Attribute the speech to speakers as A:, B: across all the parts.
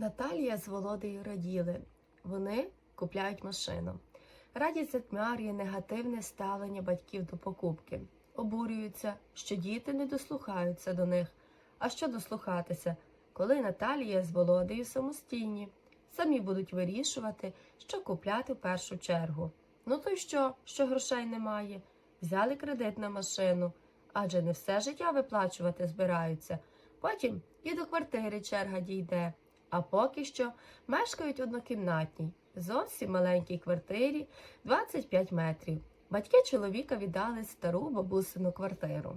A: Наталія з Володею раділи. Вони купляють машину. Радість затьмарює негативне ставлення батьків до покупки. Обурюються, що діти не дослухаються до них. А що дослухатися, коли Наталія з Володею самостійні? Самі будуть вирішувати, що купляти в першу чергу. Ну то й що, що грошей немає? Взяли кредит на машину, адже не все життя виплачувати збираються. Потім і до квартири черга дійде. А поки що мешкають в однокімнатній, зовсім маленькій квартирі 25 метрів. Батьки чоловіка віддали стару бабусину квартиру.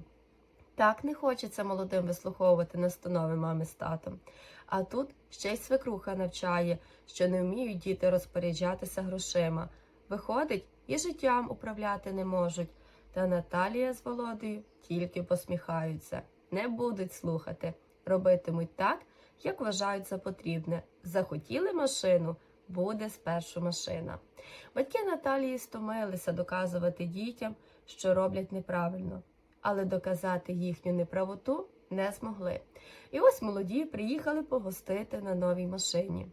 A: Так не хочеться молодим вислуховувати настанови мами з татом. А тут ще й свекруха навчає, що не вміють діти розпоряджатися грошима. Виходить, і життям управляти не можуть. Та Наталія з Володею тільки посміхаються, не будуть слухати, робитимуть так, як вважають за потрібне. Захотіли машину, буде спершу машина. Батьки Наталії стомилися доказувати дітям, що роблять неправильно, але доказати їхню неправоту не змогли. І ось молоді приїхали погостити на новій машині.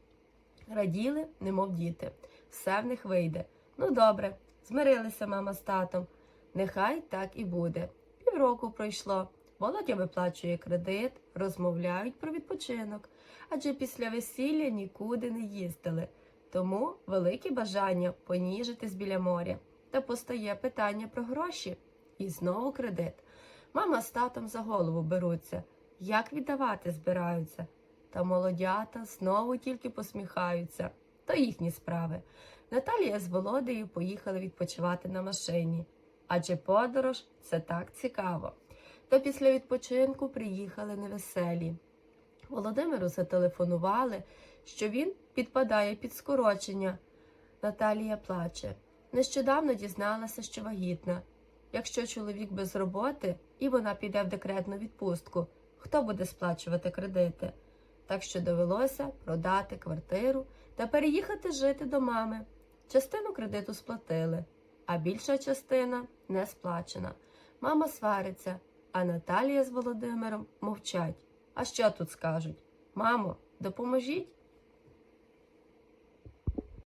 A: Раділи, немов діти, все в них вийде. Ну добре, змирилися мама з татом. Нехай так і буде. Півроку пройшло. Володя виплачує кредит, розмовляють про відпочинок, адже після весілля нікуди не їздили. Тому велике бажання поніжитись біля моря. Та постає питання про гроші. І знову кредит. Мама з татом за голову беруться. Як віддавати збираються? Та молодята знову тільки посміхаються. То їхні справи. Наталія з Володею поїхали відпочивати на машині. Адже подорож це так цікаво. Та після відпочинку приїхали невеселі. Володимиру зателефонували, що він підпадає під скорочення. Наталія плаче. Нещодавно дізналася, що вагітна. Якщо чоловік без роботи і вона піде в декретну відпустку, хто буде сплачувати кредити? Так що довелося продати квартиру та переїхати жити до мами. Частину кредиту сплатили, а більша частина не сплачена. Мама свариться, а Наталія з Володимиром мовчать. А що тут скажуть? Мамо, допоможіть?